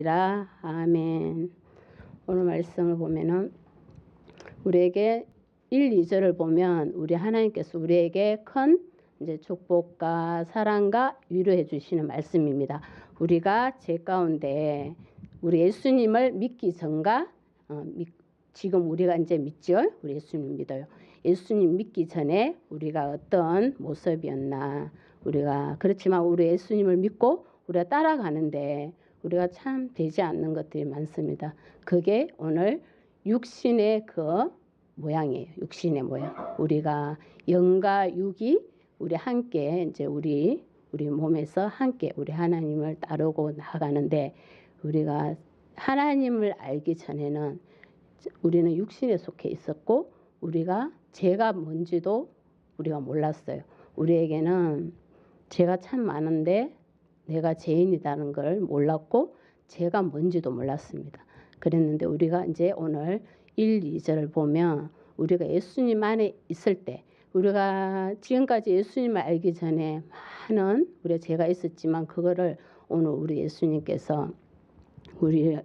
라 아멘. 오늘 말씀을 보면은 우리에게 1, 2절을 보면 우리 하나님께서 우리에게 큰 이제 축복과 사랑과 위로해 주시는 말씀입니다. 우리가 제 가운데 우리 예수님을 믿기 전과 어, 믿, 지금 우리가 이제 믿죠. 우리 예수님 믿어요. 예수님 믿기 전에 우리가 어떤 모습이었나 우리가 그렇지만 우리 예수님을 믿고 우리가 따라가는데 우리가 참 되지 않는 것들이 많습니다. 그게 오늘 육신의 그 모양이에요. 육신의 모양. 우리가 영과 육이 우리 함께 이제 우리 우리 몸에서 함께 우리 하나님을 따르고 나아가는데 우리가 하나님을 알기 전에는 우리는 육신에 속해 있었고 우리가 죄가 뭔지도 우리가 몰랐어요. 우리에게는 죄가 참 많은데 내가 죄인이라는 걸 몰랐고 죄가 뭔지도 몰랐습니다. 그랬는데 우리가 이제 오늘 1, 2절을 보면 우리가 예수님 안에 있을 때 우리가 지금까지 예수님을 알기 전에 많은 우리가 죄가 있었지만 그거를 오늘 우리 예수님께서 우리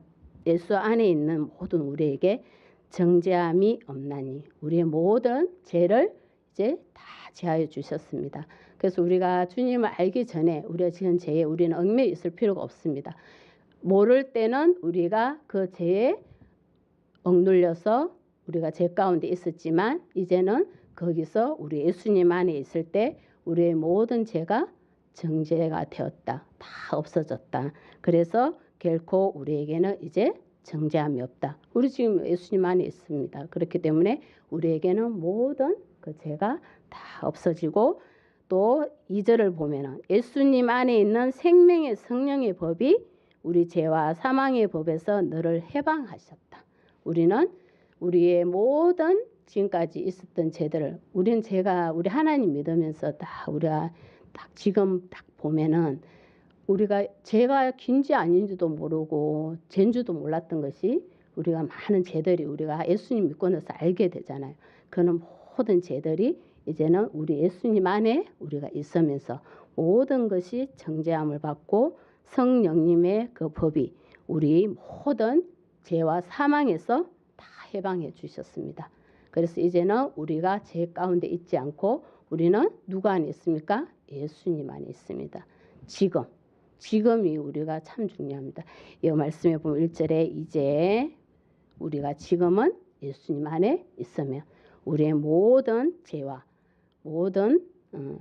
예수 안에 있는 모든 우리에게 정죄함이 없나니 우리의 모든 죄를 이제 다 제하여 주셨습니다. 그래서 우리가 주님을 알기 전에 우리가 지은 죄에 우리는 얽매여 있을 필요가 없습니다. 모를 때는 우리가 그 죄에 억눌려서 우리가 죄 가운데 있었지만 이제는 거기서 우리 예수님 안에 있을 때 우리의 모든 죄가 정죄가 되었다. 다 없어졌다. 그래서 결코 우리에게는 이제 정죄함이 없다. 우리 지금 예수님 안에 있습니다. 그렇기 때문에 우리에게는 모든 그 죄가 다 없어지고 또 2절을 보면은 예수님 안에 있는 생명의 성령의 법이 우리 죄와 사망의 법에서 너를 해방하셨다. 우리는 우리의 모든 지금까지 있었던 죄들을 우리는 제가 우리 하나님 믿으면서 다 우리가 딱 지금 딱 보면은 우리가 죄가 긴지 아닌지도 모르고 죄인지도 몰랐던 것이 우리가 많은 죄들이 우리가 예수님 믿고 나서 알게 되잖아요. 그는 모든 죄들이 이제는 우리 예수님 안에 우리가 있으면서 모든 것이 정죄함을 받고 성령님의 그 법이 우리 모든 죄와 사망에서 다 해방해 주셨습니다. 그래서 이제는 우리가 죄 가운데 있지 않고 우리는 누가 안에 있습니까? 예수님 안에 있습니다. 지금 지금이 우리가 참 중요합니다. 이 말씀에 보면 1절에 이제 우리가 지금은 예수님 안에 있으면 우리의 모든 죄와 모든 어,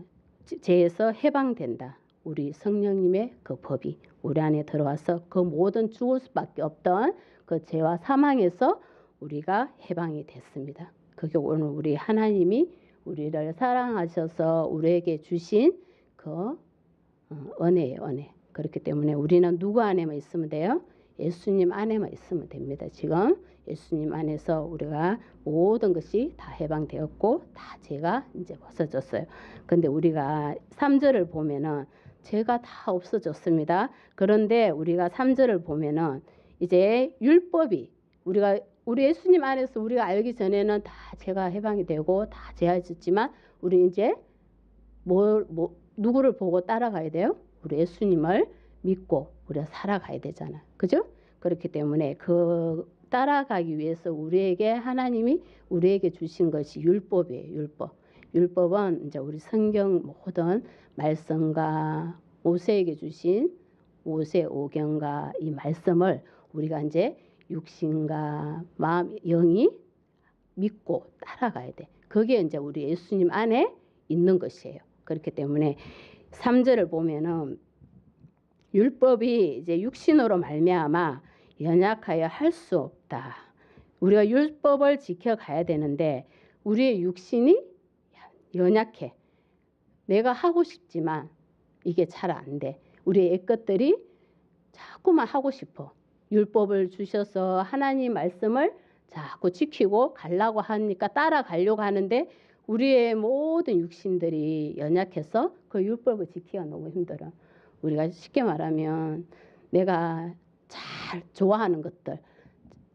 죄에서 해방된다. 우리 성령님의 그 법이 우리 안에 들어와서 그 모든 죽을 수밖에 없던 그 죄와 사망에서 우리가 해방이 됐습니다. 그게 오늘 우리 하나님이 우리를 사랑하셔서 우리에게 주신 그 어, 은혜예요, 은혜. 그렇기 때문에 우리는 누구 안에만 있으면 돼요? 예수님 안에만 있으면 됩니다. 지금 예수님 안에서 우리가 모든 것이 다 해방되었고 다 죄가 이제 벗어졌어요. 근데 우리가 3절을 보면은 죄가 다 없어졌습니다. 그런데 우리가 3절을 보면은 이제 율법이 우리가 우리 예수님 안에서 우리가 알기 전에는 다 죄가 해방이 되고 다 죄하였지만 우리 이제 뭐, 뭐 누구를 보고 따라가야 돼요? 우리 예수님을 믿고 우리가 살아가야 되잖아. 그죠? 그렇기 때문에 그 따라가기 위해서 우리에게 하나님이 우리에게 주신 것이 율법이에요. 율법. 율법은 이제 우리 성경 모든 말씀과 모세에게 주신 모세 오경과 이 말씀을 우리가 이제 육신과 마음, 영이 믿고 따라가야 돼. 그게 이제 우리 예수님 안에 있는 것이에요. 그렇기 때문에 3절을 보면은 율법이 이제 육신으로 말미암아 연약하여 할 수 없다. 우리가 율법을 지켜가야 되는데 우리의 육신이 연약해. 내가 하고 싶지만 이게 잘 안 돼. 우리의 애것들이 자꾸만 하고 싶어. 율법을 주셔서 하나님 말씀을 자꾸 지키고 가려고 하니까 따라가려고 하는데 우리의 모든 육신들이 연약해서 그 율법을 지키기가 너무 힘들어. 우리가 쉽게 말하면 내가 잘 좋아하는 것들,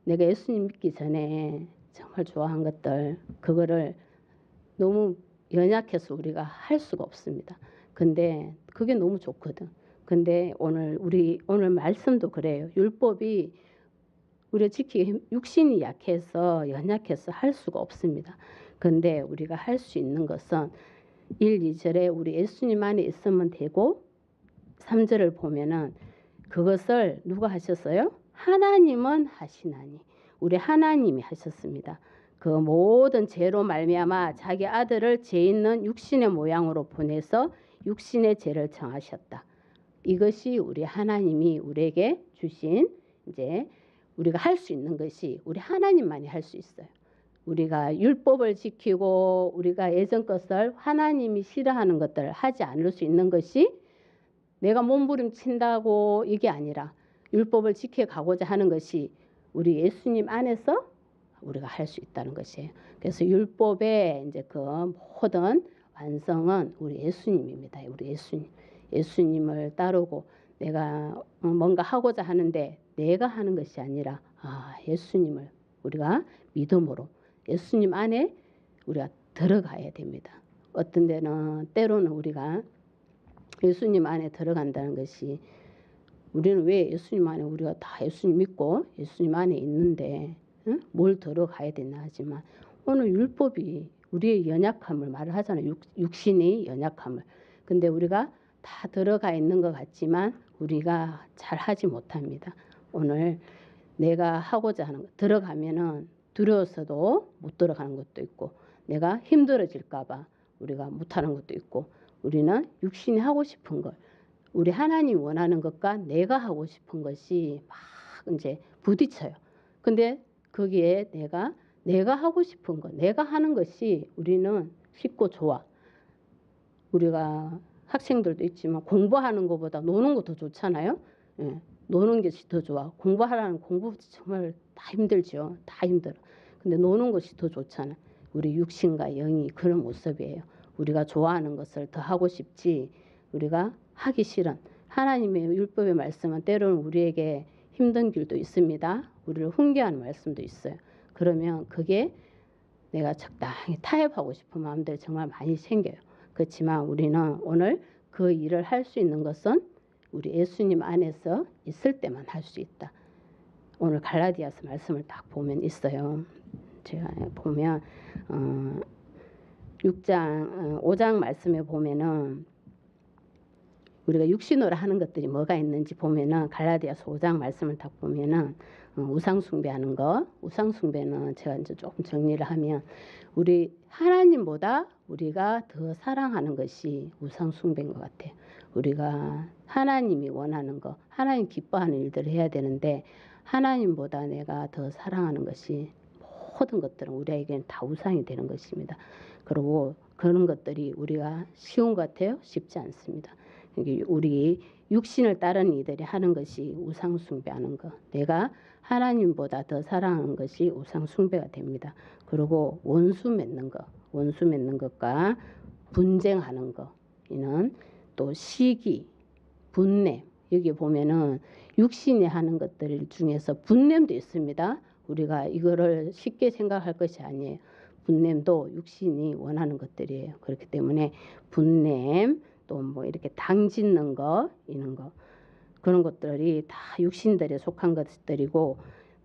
내가 예수님 믿기 전에 정말 좋아한 것들, 그거를 너무 연약해서 우리가 할 수가 없습니다. 근데 그게 너무 좋거든. 근데 오늘 우리 오늘 말씀도 그래요. 율법이 우리가 지키기 힘- 육신이 약해서 연약해서 할 수가 없습니다. 근데 우리가 할 수 있는 것은 1, 2절에 우리 예수님 안에 있으면 되고 3절을 보면은 그것을 누가 하셨어요? 하나님은 하시나니 우리 하나님이 하셨습니다. 그 모든 죄로 말미암아 자기 아들을 죄 있는 육신의 모양으로 보내서 육신의 죄를 정하셨다. 이것이 우리 하나님이 우리에게 주신 이제 우리가 할 수 있는 것이 우리 하나님만이 할 수 있어요. 우리가 율법을 지키고 우리가 예전 것을 하나님이 싫어하는 것들을 하지 않을 수 있는 것이 내가 몸부림친다고 이게 아니라 율법을 지켜가고자 하는 것이 우리 예수님 안에서 우리가 할 수 있다는 것이에요. 그래서 율법의 이제 그 모든 완성은 우리 예수님입니다. 우리 예수님. 예수님을 따르고 내가 어, 뭔가 하고자 하는데 내가 하는 것이 아니라 아, 예수님을 우리가 믿음으로 예수님 안에 우리가 들어가야 됩니다. 어떤 데는 때로는 우리가 예수님 안에 들어간다는 것이 우리는 왜 예수님 안에 우리가 다 예수님 믿고 예수님 안에 있는데 응? 뭘 들어가야 되나 하지만 오늘 율법이 우리의 연약함을 말을 하잖아요. 육, 육신의 연약함을. 근데 우리가 다 들어가 있는 것 같지만 우리가 잘 하지 못합니다. 오늘 내가 하고자 하는 거 들어가면은 두려워서도 못 들어가는 것도 있고 내가 힘들어질까 봐 우리가 못하는 것도 있고 우리는 육신이 하고 싶은 걸 우리 하나님 원하는 것과 내가 하고 싶은 것이 막 이제 부딪혀요. 근데 거기에 내가 내가 하고 싶은 것, 내가 하는 것이 우리는 쉽고 좋아. 우리가 학생들도 있지만 공부하는 것보다 노는 거더 좋잖아요. 예, 노는 것이 더 좋아. 공부하라는 공부 정말 다 힘들죠. 다 힘들어. 근데 노는 것이 더 좋잖아. 우리 육신과 영이 그런 모습이에요. 우리가 좋아하는 것을 더 하고 싶지 우리가 하기 싫은 하나님의 율법의 말씀은 때로는 우리에게 힘든 길도 있습니다. 우리를 훈계하는 말씀도 있어요. 그러면 그게 내가 적당히 타협하고 싶은 마음들 정말 많이 생겨요. 그렇지만 우리는 오늘 그 일을 할 수 있는 것은 우리 예수님 안에서 있을 때만 할 수 있다. 오늘 갈라디아서 말씀을 딱 보면 있어요. 제가 보면 어, 6장 어, 5장 말씀에 보면은 우리가 육신으로 하는 것들이 뭐가 있는지 보면은 갈라디아서 5장 말씀을 딱 보면은 어, 우상 숭배하는 거, 우상 숭배는 제가 이제 조금 정리를 하면 우리 하나님보다 우리가 더 사랑하는 것이 우상 숭배인 것 같아요. 우리가 하나님이 원하는 거, 하나님 기뻐하는 일들을 해야 되는데 하나님보다 내가 더 사랑하는 것이 모든 것들은 우리에게는 다 우상이 되는 것입니다. 그리고 그런 것들이 우리가 쉬운 것 같아요? 쉽지 않습니다. 우리 육신을 따르는 이들이 하는 것이 우상 숭배하는 것. 내가 하나님보다 더 사랑하는 것이 우상 숭배가 됩니다. 그리고 원수 맺는 것, 원수 맺는 것과 분쟁하는 것, 이는 또 시기, 분냄. 여기 보면은 육신이 하는 것들 중에서 분냄도 있습니다. 우리가 이거를 쉽게 생각할 것이 아니에요. 분냄도 육신이 원하는 것들이에요. 그렇기 때문에 분냄 또 뭐 이렇게 당 짓는 거 이런 거 그런 것들이 다 육신들에 속한 것들이고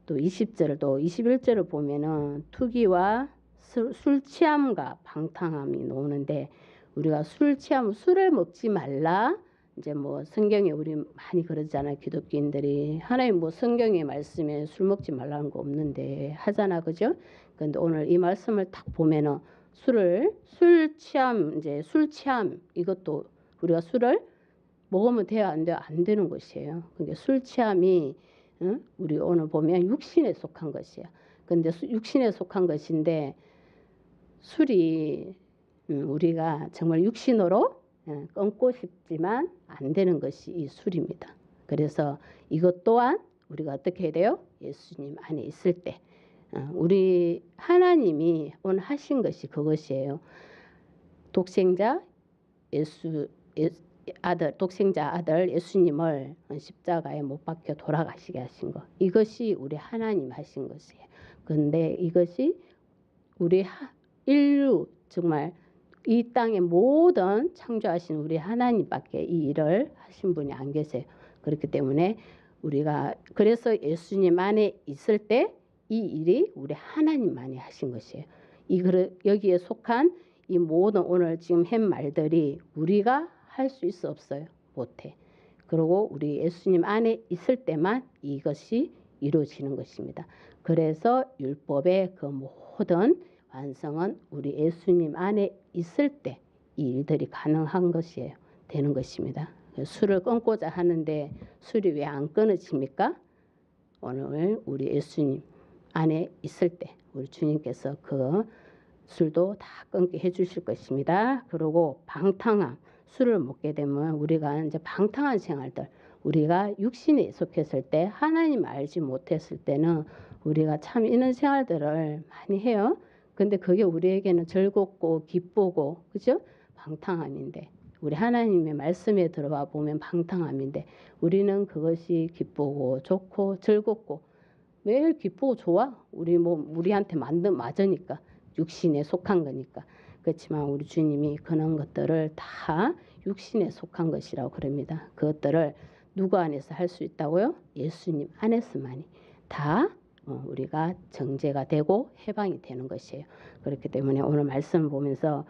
또 20절도 21절을 보면은 투기와 술, 술 취함과 방탕함이 나오는데 우리가 술 취하면 술을 먹지 말라 이제 뭐 성경에 우리 많이 그러잖아요 기독교인들이 하나님 뭐 성경의 말씀에 술 먹지 말라는 거 없는데 하잖아 그죠? 근데 오늘 이 말씀을 딱 보면은 술을 술 취함 이제 술 취함 이것도 우리가 술을 먹으면 돼요 안 돼요 안 되는 것이에요. 그게 술 취함이 응? 우리 오늘 보면 육신에 속한 것이야. 근데 수- 육신에 속한 것인데 술이 음, 우리가 정말 육신으로 예, 끊고 싶지만 안 되는 것이 이 술입니다. 그래서 이것 또한 우리가 어떻게 해야 돼요? 예수님 안에 있을 때 어, 우리 하나님이 오늘 하신 것이 그것이에요. 독생자 예수 예, 아들 독생자 아들 예수님을 십자가에 못 박혀 돌아가시게 하신 것 이것이 우리 하나님 하신 것이에요. 근데 이것이 우리 하- 인류 정말 이 땅의 모든 창조하신 우리 하나님밖에 이 일을 하신 분이 안 계세요. 그렇기 때문에 우리가 그래서 예수님 안에 있을 때 이 일이 우리 하나님만이 하신 것이에요. 이 여기에 속한 이 모든 오늘 지금 한 말들이 우리가 할 수 있어 없어요. 못해. 그리고 우리 예수님 안에 있을 때만 이것이 이루어지는 것입니다. 그래서 율법의 그 모든 완성은 우리 예수님 안에 있을 때 이 일들이 가능한 것이에요. 되는 것입니다. 술을 끊고자 하는데 술이 왜 안 끊어집니까? 오늘 우리 예수님 안에 있을 때 우리 주님께서 그 술도 다 끊게 해주실 것입니다. 그리고 방탕함 술을 먹게 되면 우리가 이제 방탕한 생활들 우리가 육신에 속했을 때 하나님 알지 못했을 때는 우리가 참 이런 생활들을 많이 해요. 근데 그게 우리에게는 즐겁고 기쁘고 그죠? 방탕함인데 우리 하나님의 말씀에 들어가 보면 방탕함인데 우리는 그것이 기쁘고 좋고 즐겁고 매일 기쁘고 좋아. 우리 뭐 우리한테 만든 맞으니까 육신에 속한 거니까. 그렇지만 우리 주님이 그런 것들을 다 육신에 속한 것이라고 그럽니다. 그것들을 누구 안에서 할 수 있다고요? 예수님 안에서만이 다 어, 우리가 정제가 되고 해방이 되는 것이에요. 그렇기 때문에 오늘 말씀을 보면서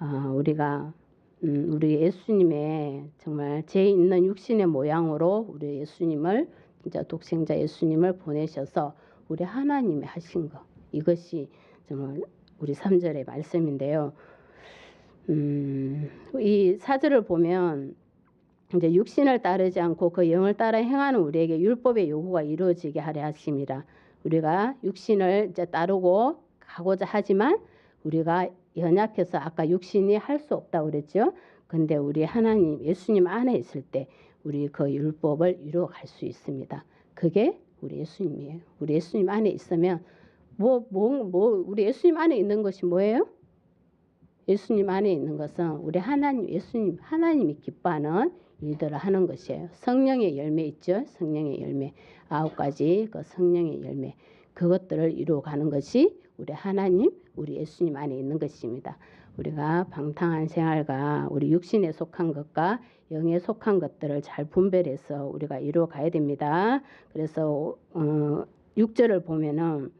어, 우리가 음, 우리 예수님의 정말 죄 있는 육신의 모양으로 우리 예수님을 진짜 독생자 예수님을 보내셔서 우리 하나님이 하신 것 이것이 정말 우리 3절의 말씀인데요. 음, 이 사절을 보면 이제 육신을 따르지 않고 그 영을 따라 행하는 우리에게 율법의 요구가 이루어지게 하려 하십니다. 우리가 육신을 이제 따르고 가고자 하지만 우리가 연약해서 아까 육신이 할 수 없다고 그랬죠. 근데 우리 하나님 예수님 안에 있을 때 우리 그 율법을 이루어 갈 수 있습니다. 그게 우리 예수님이에요. 우리 예수님 안에 있으면 뭐 뭐 뭐 우리 예수님 안에 있는 것이 뭐예요? 예수님 안에 있는 것은 우리 하나님 예수님 하나님이 기뻐하는 일들을 하는 것이에요. 성령의 열매 있죠. 성령의 열매 아홉 가지 그 성령의 열매 그것들을 이루어가는 것이 우리 하나님 우리 예수님 안에 있는 것입니다. 우리가 방탕한 생활과 우리 육신에 속한 것과 영에 속한 것들을 잘 분별해서 우리가 이루어 가야 됩니다. 그래서 어, 6절을 보면은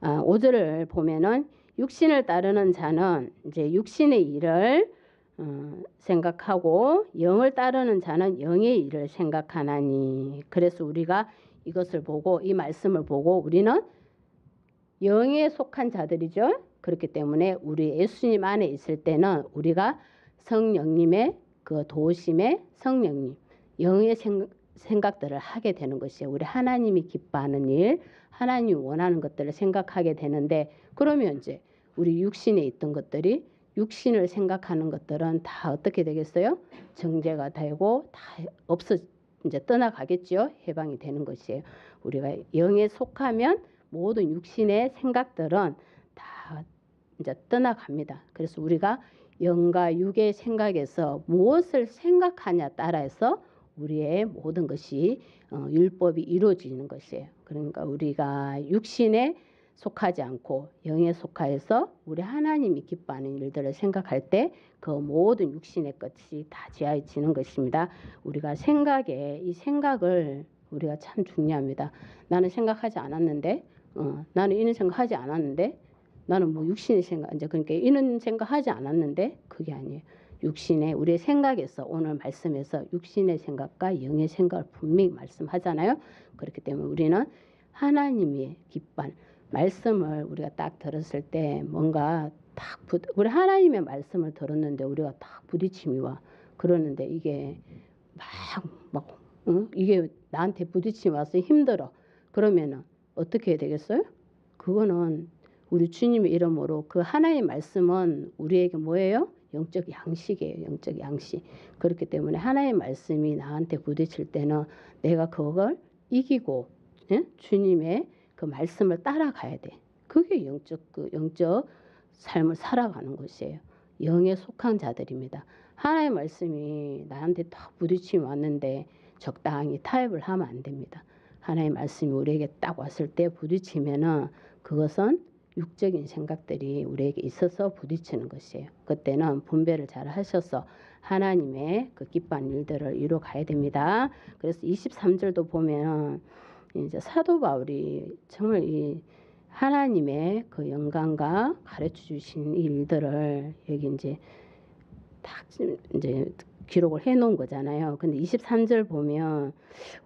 아, 5절을 보면은 육신을 따르는 자는 이제 육신의 일을 어, 생각하고 영을 따르는 자는 영의 일을 생각하나니 그래서 우리가 이것을 보고 이 말씀을 보고 우리는 영에 속한 자들이죠. 그렇기 때문에 우리 예수님 안에 있을 때는 우리가 성령님의 그 도심의 성령님 영의 생각들을 하게 되는 것이에요. 우리 하나님이 기뻐하는 일, 하나님이 원하는 것들을 생각하게 되는데 그러면 이제 우리 육신에 있던 것들이 육신을 생각하는 것들은 다 어떻게 되겠어요? 정제가 되고 다 없어 이제 떠나가겠죠. 해방이 되는 것이에요. 우리가 영에 속하면 모든 육신의 생각들은 다 이제 떠나갑니다. 그래서 우리가 영과 육의 생각에서 무엇을 생각하냐 따라서 우리의 모든 것이 어, 율법이 이루어지는 것이에요. 그러니까 우리가 육신에 속하지 않고 영에 속하여서 우리 하나님이 기뻐하는 일들을 생각할 때 그 모든 육신의 것이 다 지하해지는 것입니다. 우리가 생각에 이 생각을 우리가 참 중요합니다. 나는 생각하지 않았는데, 어, 나는 이런 생각하지 않았는데, 나는 뭐 육신의 생각 이제 그러니까 이런 생각하지 않았는데 그게 아니에요. 육신의 우리의 생각에서 오늘 말씀에서 육신의 생각과 영의 생각을 분명히 말씀하잖아요. 그렇기 때문에 우리는 하나님이 기뻐 말씀을 우리가 딱 들었을 때 뭔가 딱 부, 우리 하나님의 말씀을 들었는데 우리가 딱 부딪힘이 와 그러는데 이게 막막 응? 이게 나한테 부딪힘 와서 힘들어 그러면은 어떻게 해야 되겠어요? 그거는 우리 주님의 이름으로 그 하나의 말씀은 우리에게 뭐예요? 영적 양식이에요. 영적 양식. 그렇기 때문에 하나의 말씀이 나한테 부딪힐 때는 내가 그걸 이기고 예? 주님의 그 말씀을 따라가야 돼. 그게 영적 그 영적 삶을 살아가는 것이에요. 영에 속한 자들입니다. 하나의 말씀이 나한테 딱 부딪힘이 왔는데 적당히 타협을 하면 안 됩니다. 하나의 말씀이 우리에게 딱 왔을 때 부딪히면은 그것은 육적인 생각들이 우리에게 있어서 부딪히는 것이에요. 그때는 분배를 잘 하셔서 하나님의 그 기뻐하는 일들을 이루어 가야 됩니다. 그래서 23절도 보면 이제 사도 바울이 정말 이 하나님의 그 영광과 가르쳐 주신 이 일들을 여기 이제 딱 이제 기록을 해 놓은 거잖아요. 근데 23절 보면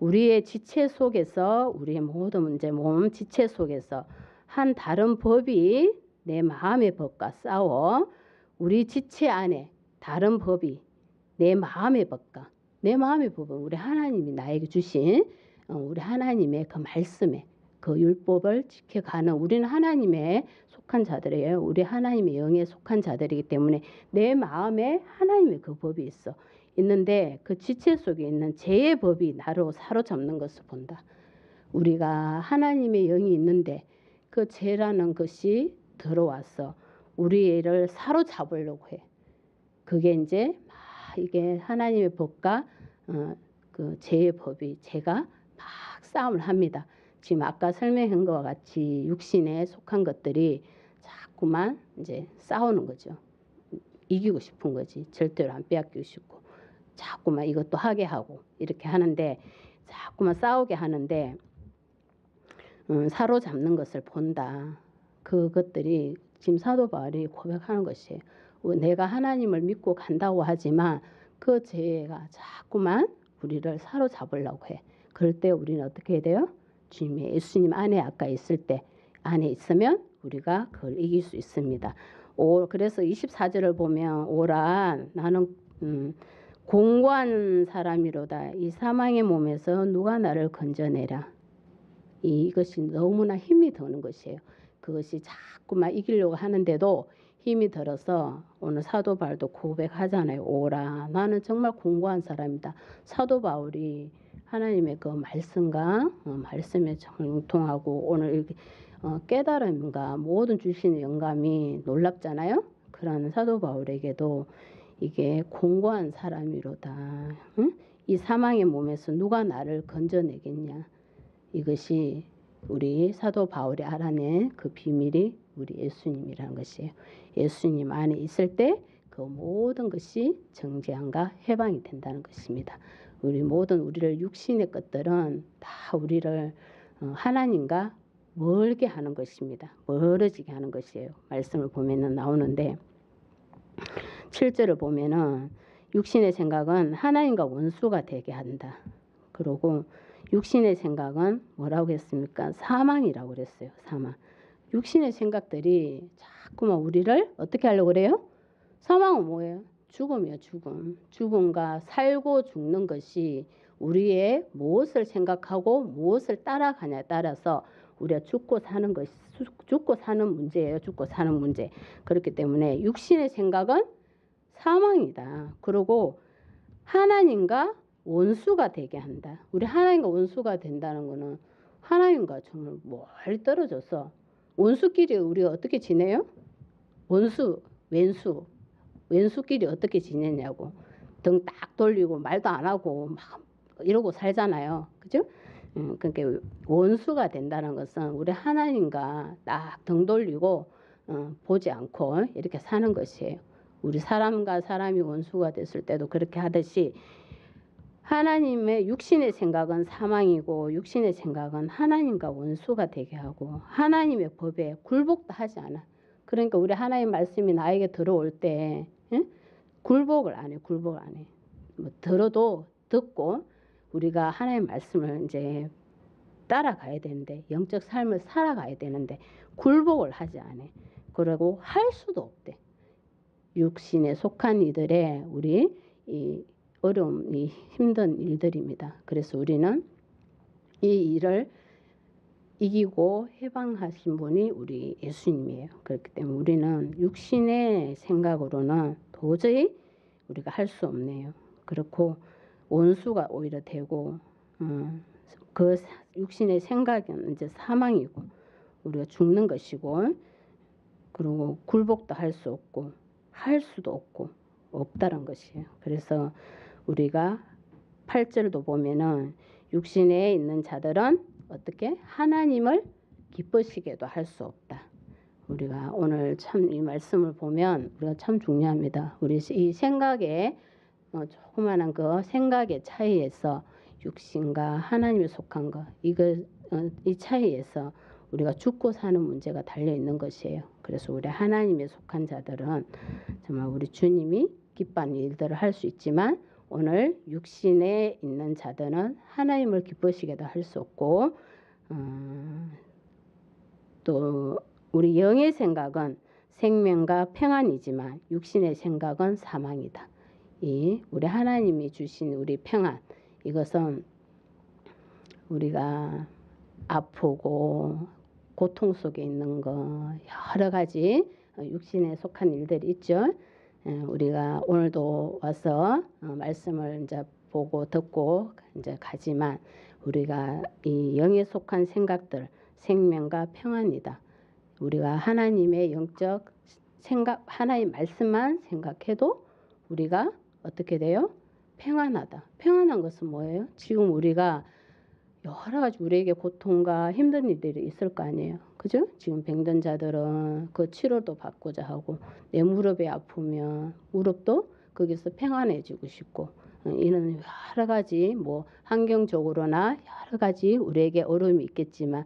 우리의 지체 속에서 우리의 모든 문제 몸 지체 속에서 한 다른 법이 내 마음의 법과 싸워 우리 지체 안에 다른 법이 내 마음의 법과 내 마음의 법은 우리 하나님이 나에게 주신 어, 우리 하나님의 그 말씀에 그 율법을 지켜가는 우리는 하나님의 속한 자들이에요. 우리 하나님의 영에 속한 자들이기 때문에 내 마음에 하나님의 그 법이 있어. 있는데 그 지체 속에 있는 죄의 법이 나로 사로잡는 것을 본다. 우리가 하나님의 영이 있는데 그 죄라는 것이 들어와서 우리를 사로잡으려고 해. 그게 이제 막 이게 하나님의 법과 어, 그 죄의 법이 제가 막 싸움을 합니다. 지금 아까 설명한 것과 같이 육신에 속한 것들이 자꾸만 이제 싸우는 거죠. 이기고 싶은 거지. 절대로 안 빼앗기고 싶고. 자꾸만 이것도 하게 하고 이렇게 하는데 자꾸만 싸우게 하는데 음, 사로잡는 것을 본다. 그것들이 지금 사도 바울이 고백하는 것이에요. 어, 내가 하나님을 믿고 간다고 하지만 그 죄가 자꾸만 우리를 사로잡으려고 해. 그럴 때 우리는 어떻게 해야 돼요? 주님의 예수님 안에 아까 있을 때 안에 있으면 우리가 그걸 이길 수 있습니다. 오, 그래서 24절을 보면 오라 나는 음, 공고한 사람이로다. 이 사망의 몸에서 누가 나를 건져내라. 이것이 너무나 힘이 드는 것이에요. 그것이 자꾸만 이기려고 하는데도 힘이 들어서 오늘 사도 바울도 고백하잖아요. 오라 나는 정말 공고한 사람이다. 사도 바울이 하나님의 그 말씀과 어, 말씀에 정말 융통하고 오늘 이렇게 어, 깨달음과 모든 주시는 영감이 놀랍잖아요. 그런 사도 바울에게도 이게 공고한 사람이로다. 응? 이 사망의 몸에서 누가 나를 건져내겠냐. 이것이 우리 사도 바울이 알아낸 그 비밀이 우리 예수님이라는 것이에요. 예수님 안에 있을 때 그 모든 것이 정죄함과 해방이 된다는 것입니다. 우리 모든 우리를 육신의 것들은 다 우리를 어, 하나님과 멀게 하는 것입니다. 멀어지게 하는 것이에요. 말씀을 보면은 나오는데 7절을 보면은 육신의 생각은 하나님과 원수가 되게 한다. 그러고 육신의 생각은 뭐라고 했습니까? 사망이라고 그랬어요. 사망. 육신의 생각들이 자꾸만 우리를 어떻게 하려고 그래요? 사망은 뭐예요? 죽음이요, 죽음. 죽음과 살고 죽는 것이 우리의 무엇을 생각하고 무엇을 따라가냐에 따라서 우리가 죽고 사는 것이 죽고 사는 문제예요. 죽고 사는 문제. 그렇기 때문에 육신의 생각은 사망이다. 그리고 하나님과 원수가 되게 한다. 우리 하나님과 원수가 된다는 거는 하나님과 정말 멀리 떨어져서 원수끼리 우리가 어떻게 지내요? 원수, 왼수, 왼수끼리 어떻게 지내냐고 등 딱 돌리고 말도 안 하고 막 이러고 살잖아요. 그죠? 음, 그러니까 원수가 된다는 것은 우리 하나님과 딱 등 돌리고 어, 보지 않고 이렇게 사는 것이에요. 우리 사람과 사람이 원수가 됐을 때도 그렇게 하듯이 하나님의 육신의 생각은 사망이고 육신의 생각은 하나님과 원수가 되게 하고 하나님의 법에 굴복도 하지 않아. 그러니까 우리 하나님 말씀이 나에게 들어올 때 응? 굴복을 안 해. 굴복을 안 해. 뭐 들어도 듣고 우리가 하나님 말씀을 이제 따라가야 되는데 영적 삶을 살아가야 되는데 굴복을 하지 않아. 그러고 할 수도 없대. 육신에 속한 이들의 우리 이 어려움, 이 힘든 일들입니다. 그래서 우리는 이 일을 이기고 해방하신 분이 우리 예수님이에요. 그렇기 때문에 우리는 육신의 생각으로는 도저히 우리가 할 수 없네요. 그렇고 원수가 오히려 되고 어, 그 육신의 생각은 이제 사망이고 우리가 죽는 것이고 그리고 굴복도 할 수 없고 할 수도 없고 없다는 것이에요. 그래서 우리가 8절도 보면은 육신에 있는 자들은 어떻게 하나님을 기쁘시게도 할 수 없다. 우리가 오늘 참 이 말씀을 보면 우리가 참 중요합니다. 우리 이 생각의 어, 조그마한 그 생각의 차이에서 육신과 하나님에 속한 것 이거 어, 이 차이에서 우리가 죽고 사는 문제가 달려 있는 것이에요. 그래서 우리 하나님에 속한 자들은 정말 우리 주님이 기뻐하는 일들을 할 수 있지만 오늘 육신에 있는 자들은 하나님을 기쁘시게도 할 수 없고 어, 또 우리 영의 생각은 생명과 평안이지만 육신의 생각은 사망이다. 이 우리 하나님이 주신 우리 평안 이것은 우리가 아프고 고통 속에 있는 거 여러 가지 육신에 속한 일들이 있죠. 예, 우리가 오늘도 와서 어, 말씀을 이제 보고 듣고 이제 가지만 우리가 이 영에 속한 생각들 생명과 평안이다. 우리가 하나님의 영적 생각 하나님 말씀만 생각해도 우리가 어떻게 돼요? 평안하다. 평안한 것은 뭐예요? 지금 우리가 여러 가지 우리에게 고통과 힘든 일들이 있을 거 아니에요. 그죠? 지금 병든 자들은 그 치료도 받고자 하고 내 무릎이 아프면 무릎도 거기서 평안해지고 싶고 어, 이런 여러 가지 뭐 환경적으로나 여러 가지 우리에게 어려움이 있겠지만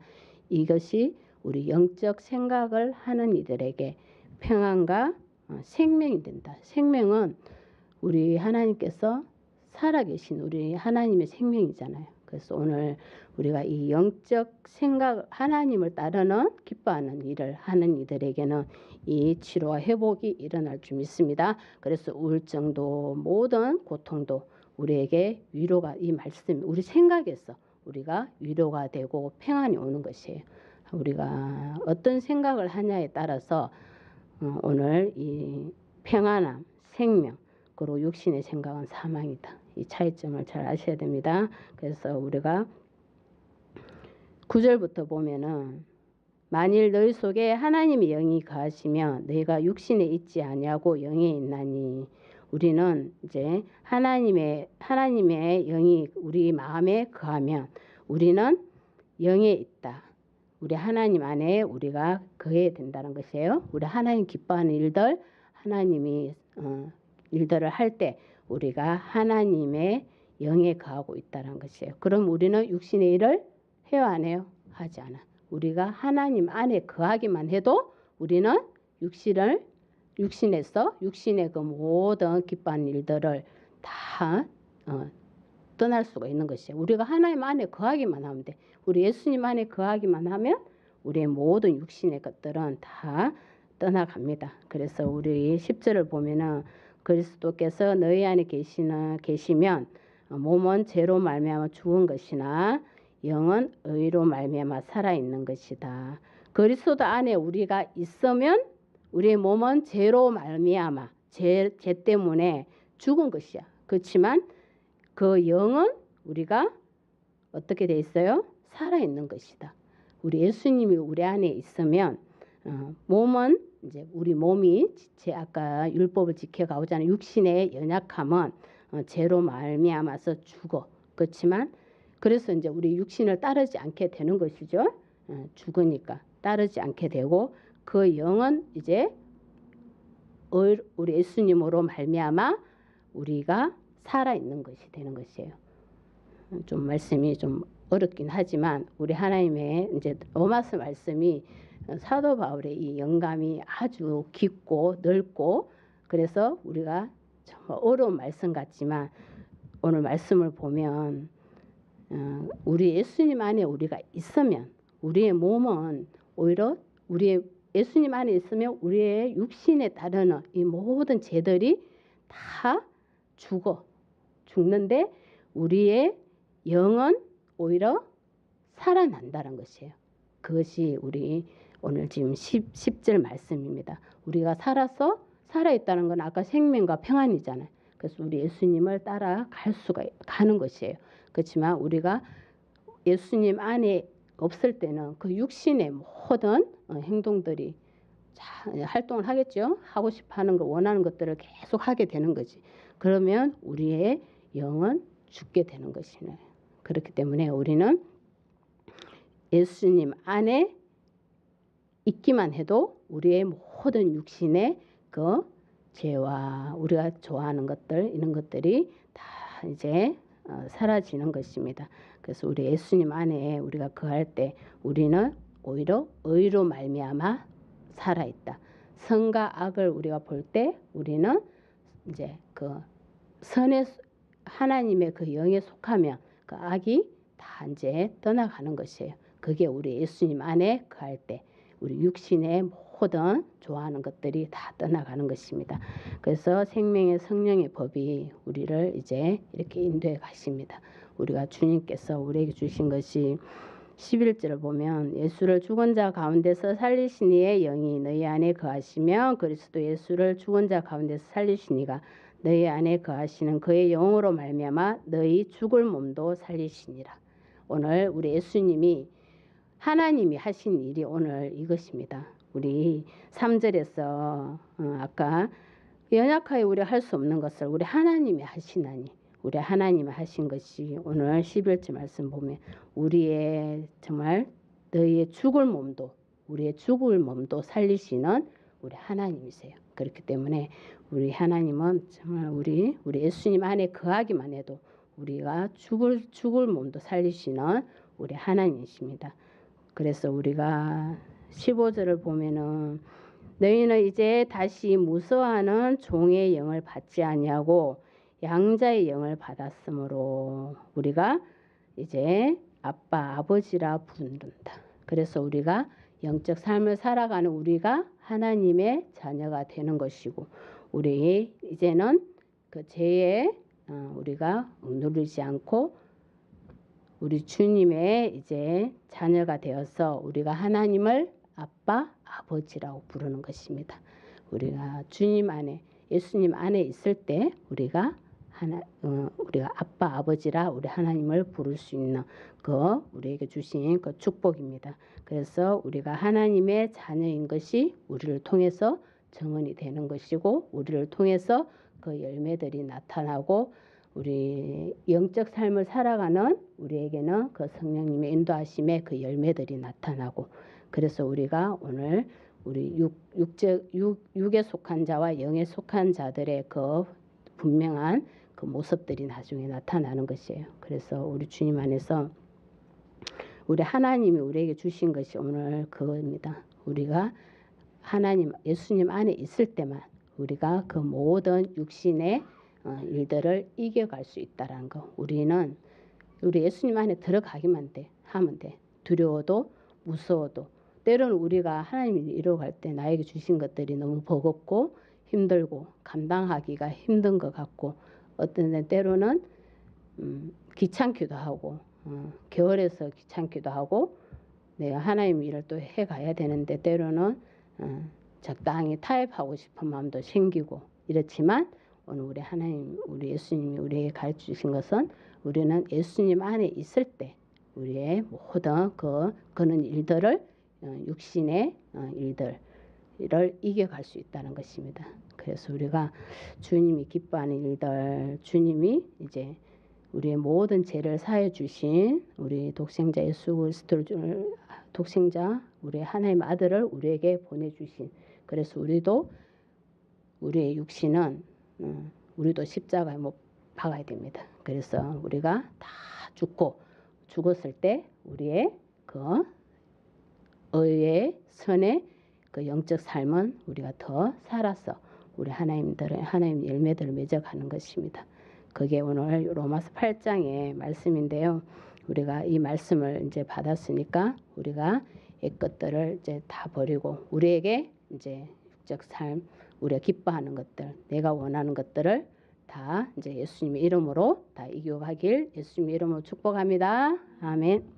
이것이 우리 영적 생각을 하는 이들에게 평안과 어, 생명이 된다. 생명은 우리 하나님께서 살아계신 우리 하나님의 생명이잖아요. 그래서 오늘 우리가 이 영적 생각 하나님을 따르는 기뻐하는 일을 하는 이들에게는 이 치료와 회복이 일어날 줄 믿습니다. 그래서 우울증도 모든 고통도 우리에게 위로가 이 말씀 우리 생각에서 우리가 위로가 되고 평안이 오는 것이에요. 우리가 어떤 생각을 하냐에 따라서 어, 오늘 이 평안함, 생명, 그리고 육신의 생각은 사망이다. 이 차이점을 잘 아셔야 됩니다. 그래서 우리가 구절부터 보면은 만일 너희 속에 하나님의 영이 거하시면 너희가 육신에 있지 아니하고 영에 있나니 우리는 이제 하나님의 하나님의 영이 우리 마음에 거하면 우리는 영에 있다. 우리 하나님 안에 우리가 거해야 된다는 것이에요. 우리 하나님 기뻐하는 일들 하나님이 어, 일들을 할 때 우리가 하나님의 영에 거하고 있다는 것이에요. 그럼 우리는 육신의 일을 해요 안 해요? 하지 않아. 우리가 하나님 안에 거하기만 해도 우리는 육신을 육신에서 육신의 그 모든 기뻐하는 일들을 다 어, 떠날 수가 있는 것이에요. 우리가 하나님 안에 거하기만 하면 돼. 우리 예수님 안에 거하기만 하면 우리의 모든 육신의 것들은 다 떠나갑니다. 그래서 우리 10절을 보면은 그리스도께서 너희 안에 계시나 계시면 몸은 죄로 말미암아 죽은 것이나 영은 의로 말미암아 살아 있는 것이다. 그리스도 안에 우리가 있으면 우리의 몸은 죄로 말미암아 죄, 죄 때문에 죽은 것이야. 그렇지만 그 영은 우리가 어떻게 돼 있어요? 살아 있는 것이다. 우리 예수님이 우리 안에 있으면 어, 몸은 이제 우리 몸이 제 아까 율법을 지켜가오잖아요. 육신의 연약함은 어, 죄로 말미암아서 죽어. 그렇지만 그래서 이제 우리 육신을 따르지 않게 되는 것이죠. 어, 죽으니까 따르지 않게 되고 그 영은 이제 우리 예수님으로 말미암아 우리가 살아 있는 것이 되는 것이에요. 좀 말씀이 좀 어렵긴 하지만 우리 하나님의 이제 로마서 말씀이 사도 바울의 이 영감이 아주 깊고 넓고 그래서 우리가 정말 어려운 말씀 같지만 오늘 말씀을 보면 어, 우리 예수님 안에 우리가 있으면 우리의 몸은 오히려 우리의 예수님 안에 있으면 우리의 육신에 따르는 이 모든 죄들이 다 죽어 죽는데 우리의 영은 오히려 살아난다는 것이에요. 그것이 우리 오늘 지금 10, 10절 말씀입니다. 우리가 살아서 살아있다는 건 아까 생명과 평안이잖아요. 그래서 우리 예수님을 따라 갈 수가 가는 것이에요. 그렇지만 우리가 예수님 안에 없을 때는 그 육신의 모든 어, 행동들이 자, 활동을 하겠죠. 하고 싶어 하는 거, 원하는 것들을 계속 하게 되는 거지. 그러면 우리의 영은 죽게 되는 것이네. 그렇기 때문에 우리는 예수님 안에 있기만 해도 우리의 모든 육신의 그 죄와 우리가 좋아하는 것들 이런 것들이 다 이제 어, 사라지는 것입니다. 그래서 우리 예수님 안에 우리가 거할 때 우리는 오히려 의로 말미암아 살아 있다. 선과 악을 우리가 볼 때 우리는 이제 그 선의 하나님의 그 영에 속하면 그 악이 다 이제 떠나가는 것이에요. 그게 우리 예수님 안에 거할 때 우리 육신의 모든 좋아하는 것들이 다 떠나가는 것입니다. 그래서 생명의 성령의 법이 우리를 이제 이렇게 인도해 가십니다. 우리가 주님께서 우리에게 주신 것이 11절을 보면 예수를 죽은 자 가운데서 살리신 이의 영이 너희 안에 거하시며 그리스도 예수를 죽은 자 가운데서 살리신 이가 너희 안에 거하시는 그의 영으로 말미암아 너희 죽을 몸도 살리시니라. 오늘 우리 예수님이 하나님이 하신 일이 오늘 이것입니다. 우리 3절에서 어, 아까 연약하여 우리 할 수 없는 것을 우리 하나님이 하시나니 우리 하나님이 하신 것이 오늘 11절 말씀 보면 우리의 정말 너희의 죽을 몸도 우리의 죽을 몸도 살리시는 우리 하나님이세요. 그렇기 때문에 우리 하나님은 정말 우리 우리 예수님 안에 거하기만 해도 우리가 죽을 죽을 몸도 살리시는 우리 하나님이십니다. 그래서 우리가 15절을 보면은 너희는 이제 다시 무서워하는 종의 영을 받지 아니하고 양자의 영을 받았으므로 우리가 이제 아빠 아버지라 부른다. 그래서 우리가 영적 삶을 살아가는 우리가 하나님의 자녀가 되는 것이고 우리 이제는 그 죄에 어, 우리가 누르지 않고 우리 주님의 이제 자녀가 되어서 우리가 하나님을 아빠 아버지라고 부르는 것입니다. 우리가 주님 안에 예수님 안에 있을 때 우리가 하나 어, 우리가 아빠 아버지라 우리 하나님을 부를 수 있는 그 우리에게 주신 그 축복입니다. 그래서 우리가 하나님의 자녀인 것이 우리를 통해서 정언이 되는 것이고 우리를 통해서 그 열매들이 나타나고 우리 영적 삶을 살아가는 우리에게는 그 성령님의 인도하심에 그 열매들이 나타나고 그래서 우리가 오늘 우리 육, 육적, 육, 육에 속한 자와 영에 속한 자들의 그 분명한 그 모습들이 나중에 나타나는 것이에요. 그래서 우리 주님 안에서 우리 하나님이 우리에게 주신 것이 오늘 그겁니다. 우리가 하나님 예수님 안에 있을 때만 우리가 그 모든 육신의 어, 일들을 이겨갈 수 있다라는 거. 우리는 우리 예수님 안에 들어가기만 돼 하면 돼. 두려워도 무서워도 때로는 우리가 하나님이 이루어갈 때 나에게 주신 것들이 너무 버겁고 힘들고 감당하기가 힘든 것 같고 어떤 때로는 음, 귀찮기도 하고 어, 겨울에서 귀찮기도 하고 내가 하나님 일을 또 해가야 되는데 때로는 어, 적당히 타협하고 싶은 마음도 생기고 이렇지만 오늘 우리 하나님 우리 예수님이 우리에게 가르쳐 주신 것은 우리는 예수님 안에 있을 때 우리의 모든 그 그는 일들을 어, 육신의 어, 일들을 이겨갈 수 있다는 것입니다. 그래서 우리가 주님이 기뻐하는 일들, 주님이 이제 우리의 모든 죄를 사해 주신 우리 독생자 예수 그리스도를 독생자 우리 하나님 아들을 우리에게 보내 주신 그래서 우리도 우리의 육신은 음, 우리도 십자가에 못 박아야 됩니다. 그래서 우리가 다 죽고 죽었을 때 우리의 그 의의 선의 그 영적 삶은 우리가 더 살아서 우리 하나님들의 하나님 열매들을 맺어가는 것입니다. 그게 오늘 로마서 8장의 말씀인데요. 우리가 이 말씀을 이제 받았으니까 우리가 이 것들을 이제 다 버리고 우리에게 이제 육적 삶, 우리가 기뻐하는 것들, 내가 원하는 것들을 다 이제 예수님의 이름으로 다 이겨가길 예수님의 이름으로 축복합니다. 아멘.